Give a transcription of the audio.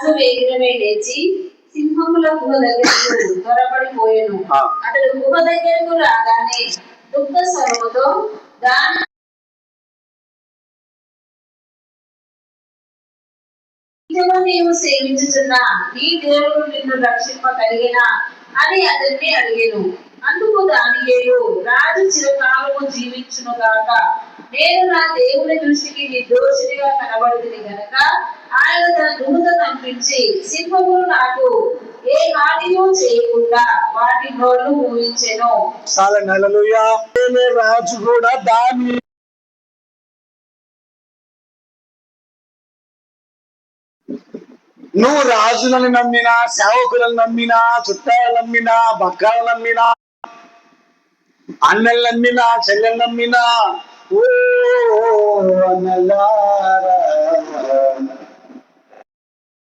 రాజు వేగిరమే లేచి సింహముల గుహ దగ్గరకు త్వరపడిపోయాను ఆ. అతడు గుహ దగ్గరకు రాగానే దుఃఖ స్వరముతో నిత్యము నీవు సేవించుచున్న నీ దేవుడు నిన్ను అని అతన్ని అడిగాను. అందుకు దానియేలు రాజు చిరకాలము జీవించును గాక నేను నా దేవుని దృష్టికి కనబడుతుంది గనక ఆయన తన దూత పంపించి సింహము నాకు ఏ హానియు చేయకుండా వాటి నోళ్ళు ఊహించెను చాలా నెలలుయా రాజు కూడా దాని నువ్వు రాజులను నమ్మినా సేవకులను నమ్మినా చుట్టాలు నమ్మినా బక్కాలను నమ్మినా అన్నలు నమ్మినా చెల్లెలు నమ్మినా ఓ